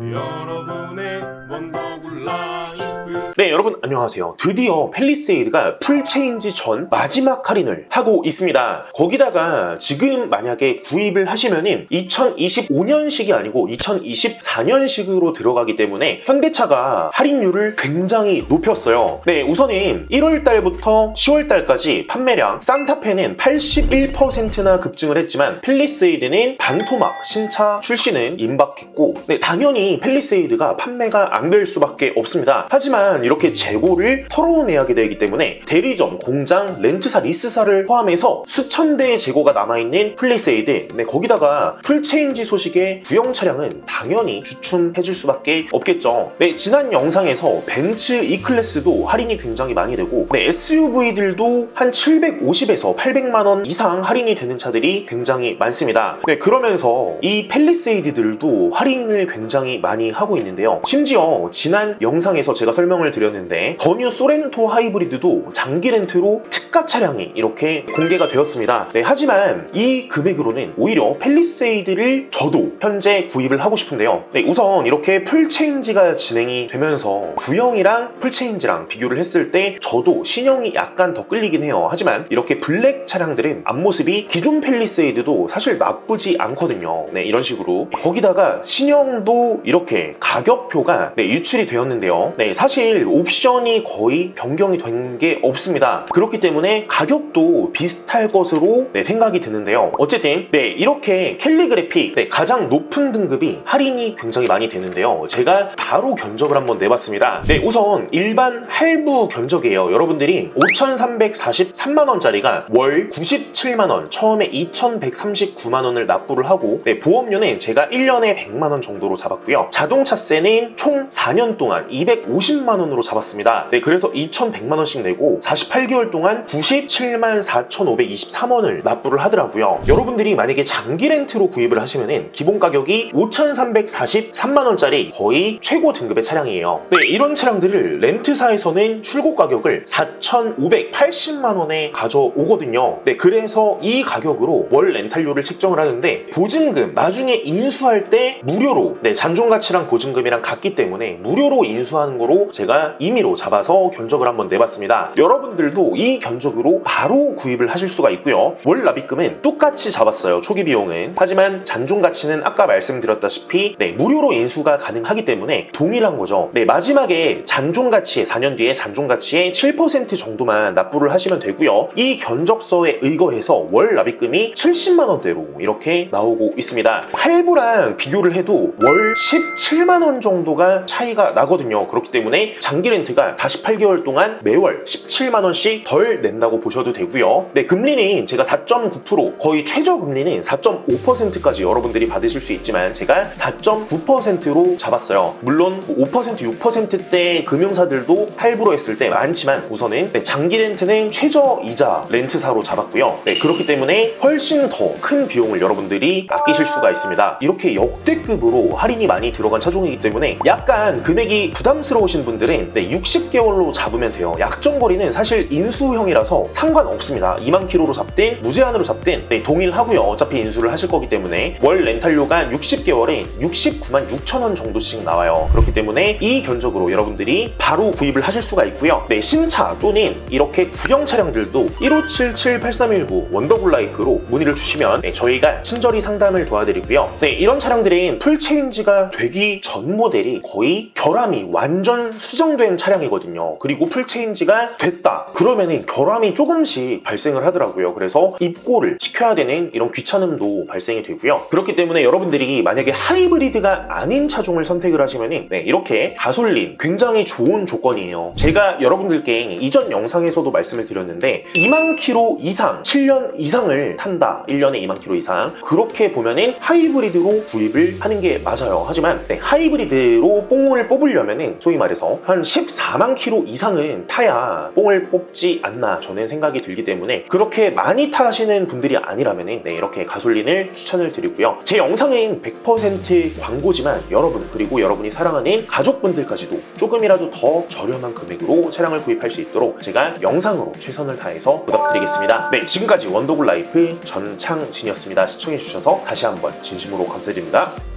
여러분의 원더굴 라이프 네 여러분 안녕하세요. 드디어 펠리세이드가 풀체인지 전 마지막 할인을 하고 있습니다. 거기다가 지금 만약에 구입을 하시면 은 2025년식이 아니고 2024년식으로 들어가기 때문에 현대차가 할인율을 굉장히 높였어요. 네 우선은 1월달부터 10월달까지 판매량 산타페는 81%나 급증을 했지만 펠리세이드는 반토막 신차 출시는 임박했고 네 당연히 펠리세이드가 판매가 안 될 수밖에 없습니다. 하지만 이렇게 재고를 털어내야게 되기 때문에 대리점, 공장, 렌트사, 리스사를 포함해서 수천 대의 재고가 남아있는 플리세이드. 네, 거기다가 풀체인지 소식에 구형 차량은 당연히 주춤해줄 수밖에 없겠죠. 네, 지난 영상에서 벤츠 E클래스도 할인이 굉장히 많이 되고 네, SUV들도 한 750에서 800만원 이상 할인이 되는 차들이 굉장히 많습니다. 네, 그러면서 이 펠리세이드들도 할인을 굉장히 많이 하고 있는데요. 심지어 지난 영상에서 제가 설명을 드렸는데 더뉴 소렌토 하이브리드도 장기 렌트로 특가 차량이 이렇게 공개가 되었습니다. 네, 하지만 이 금액으로는 오히려 펠리세이드를 저도 현재 구입을 하고 싶은데요. 네, 우선 이렇게 풀체인지가 진행이 되면서 구형이랑 풀체인지랑 비교를 했을 때 저도 신형이 약간 더 끌리긴 해요. 하지만 이렇게 블랙 차량들은 앞모습이 기존 펠리세이드도 사실 나쁘지 않거든요. 네, 이런 식으로. 거기다가 신형도 이렇게 가격표가 네, 유출이 되었는데요. 네, 사실 옵션이 거의 변경이 된 게 없습니다. 그렇기 때문에 가격도 비슷할 것으로 네, 생각이 드는데요. 어쨌든 네, 이렇게 캘리그래픽 네, 가장 높은 등급이 할인이 굉장히 많이 되는데요. 제가 바로 견적을 한번 내봤습니다. 네, 우선 일반 할부 견적이에요. 여러분들이 5,343만 원짜리가 월 97만 원, 처음에 2,139만 원을 납부를 하고 네, 보험료는 제가 1년에 100만 원 정도로 잡았고요. 자동차세는 총 4년 동안 250만 원 으로 잡았습니다. 네, 그래서 2,100만 원씩 내고 48개월 동안 97만 4,523원을 납부를 하더라고요. 여러분들이 만약에 장기 렌트로 구입을 하시면은 기본 가격이 5,343만 원짜리 거의 최고 등급의 차량이에요. 네, 이런 차량들을 렌트사에서는 출고 가격을 4,580만 원에 가져오거든요. 네, 그래서 이 가격으로 월 렌탈료를 책정을 하는데 보증금 나중에 인수할 때 무료로 네, 잔존 가치랑 보증금이랑 같기 때문에 무료로 인수하는 거로 제가 임의로 잡아서 견적을 한번 내봤습니다. 여러분들도 이 견적으로 바로 구입을 하실 수가 있고요. 월 납입금은 똑같이 잡았어요. 초기 비용은. 하지만 잔존 가치는 아까 말씀드렸다시피 네, 무료로 인수가 가능하기 때문에 동일한 거죠. 네, 마지막에 잔존 가치에 4년 뒤에 잔존 가치의 7% 정도만 납부를 하시면 되고요. 이 견적서에 의거해서 월 납입금이 70만 원대로 이렇게 나오고 있습니다. 할부랑 비교를 해도 월 17만 원 정도가 차이가 나거든요. 그렇기 때문에 장기 렌트가 48개월 동안 매월 17만 원씩 덜 낸다고 보셔도 되고요. 네, 금리는 제가 4.9% 거의 최저 금리는 4.5%까지 여러분들이 받으실 수 있지만 제가 4.9%로 잡았어요. 물론 5% 6%대 금융사들도 할부로 했을 때 많지만 우선은 네, 장기 렌트는 최저 이자 렌트사로 잡았고요. 네, 그렇기 때문에 훨씬 더 큰 비용을 여러분들이 아끼실 수가 있습니다. 이렇게 역대급으로 할인이 많이 들어간 차종이기 때문에 약간 금액이 부담스러우신 분들은 네, 60개월로 잡으면 돼요. 약정거리는 사실 인수형이라서 상관없습니다. 2만 킬로로 잡든 무제한으로 잡든 네, 동일하고요. 어차피 인수를 하실 거기 때문에 월 렌탈료가 60개월에 69만 6천 원 정도씩 나와요. 그렇기 때문에 이 견적으로 여러분들이 바로 구입을 하실 수가 있고요. 네, 신차 또는 이렇게 구형 차량들도 1577-8319 원더굴 라이프로 문의를 주시면 네, 저희가 친절히 상담을 도와드리고요. 네, 이런 차량들은 풀체인지가 되기 전 모델이 거의 결함이 완전 수정 된 차량이거든요. 그리고 풀체인지가 됐다. 그러면은 결함이 조금씩 발생을 하더라고요. 그래서 입고를 시켜야 되는 이런 귀찮음도 발생이 되고요. 그렇기 때문에 여러분들이 만약에 하이브리드가 아닌 차종을 선택을 하시면은 네, 이렇게 가솔린 굉장히 좋은 조건이에요. 제가 여러분들께 이전 영상에서도 말씀을 드렸는데 2만 킬로 이상, 7년 이상을 탄다. 1년에 2만 킬로 이상. 그렇게 보면은 하이브리드로 구입을 하는 게 맞아요. 하지만 네, 하이브리드로 뽕을 뽑으려면은 소위 말해서 한 14만 킬로 이상은 타야 뽕을 뽑지 않나 저는 생각이 들기 때문에 그렇게 많이 타시는 분들이 아니라면은 네, 이렇게 가솔린을 추천을 드리고요. 제 영상은 100% 광고지만 여러분 그리고 여러분이 사랑하는 가족분들까지도 조금이라도 더 저렴한 금액으로 차량을 구입할 수 있도록 제가 영상으로 최선을 다해서 보답드리겠습니다. 네, 지금까지 원더굴 라이프 전창진이었습니다. 시청해주셔서 다시 한번 진심으로 감사드립니다.